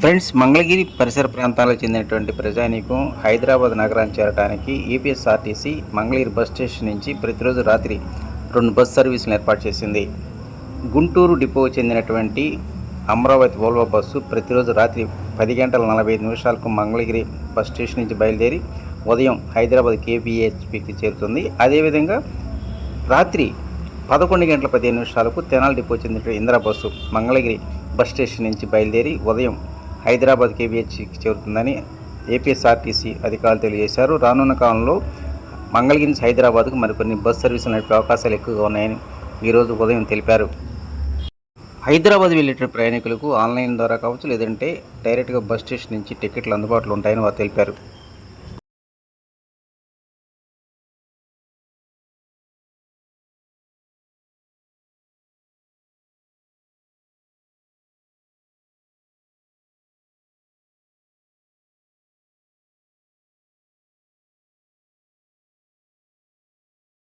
Friends Mangalagiri పరిసర ప్రాంతాలకు చెందినటువంటి ప్రజానీకం హైదరాబాద్ నగరానికి చేరడానికి ఏపీఎస్ఆర్టీసీ మంగళగిరి బస్ స్టేషన్ నుంచి ప్రతిరోజు రాత్రి రెండు బస్ సర్వీసులు ఏర్పాటు చేసింది. గుంటూరు డిపోకు చెందినటువంటి అమరావతి వోల్వో బస్సు ప్రతిరోజు రాత్రి పది గంటల నలభై ఐదు నిమిషాలకు మంగళగిరి బస్ స్టేషన్ నుంచి బయలుదేరి ఉదయం హైదరాబాద్ కేపీహెచ్పికి చేరుతుంది. అదేవిధంగా రాత్రి పదకొండు గంటల పదిహేను నిమిషాలకు తెనాలి డిపో చెందిన Indira bus Mangalagiri bus station నుంచి బయలుదేరి ఉదయం హైదరాబాద్ కేబిహెచ్కి చేరుతుందని ఏపీఎస్ఆర్టీసీ అధికారులు తెలియజేశారు. రానున్న కాలంలో మంగళగిరి నుంచి హైదరాబాద్కు మరికొన్ని బస్ సర్వీసులు నడిపే అవకాశాలు ఎక్కువగా ఉన్నాయని ఈరోజు ఉదయం తెలిపారు. హైదరాబాద్ వెళ్ళేటువంటి ప్రయాణికులకు ఆన్లైన్ ద్వారా కావచ్చు లేదంటే డైరెక్ట్గా బస్ స్టేషన్ నుంచి టికెట్లు అందుబాటులో ఉంటాయని వారు తెలిపారు.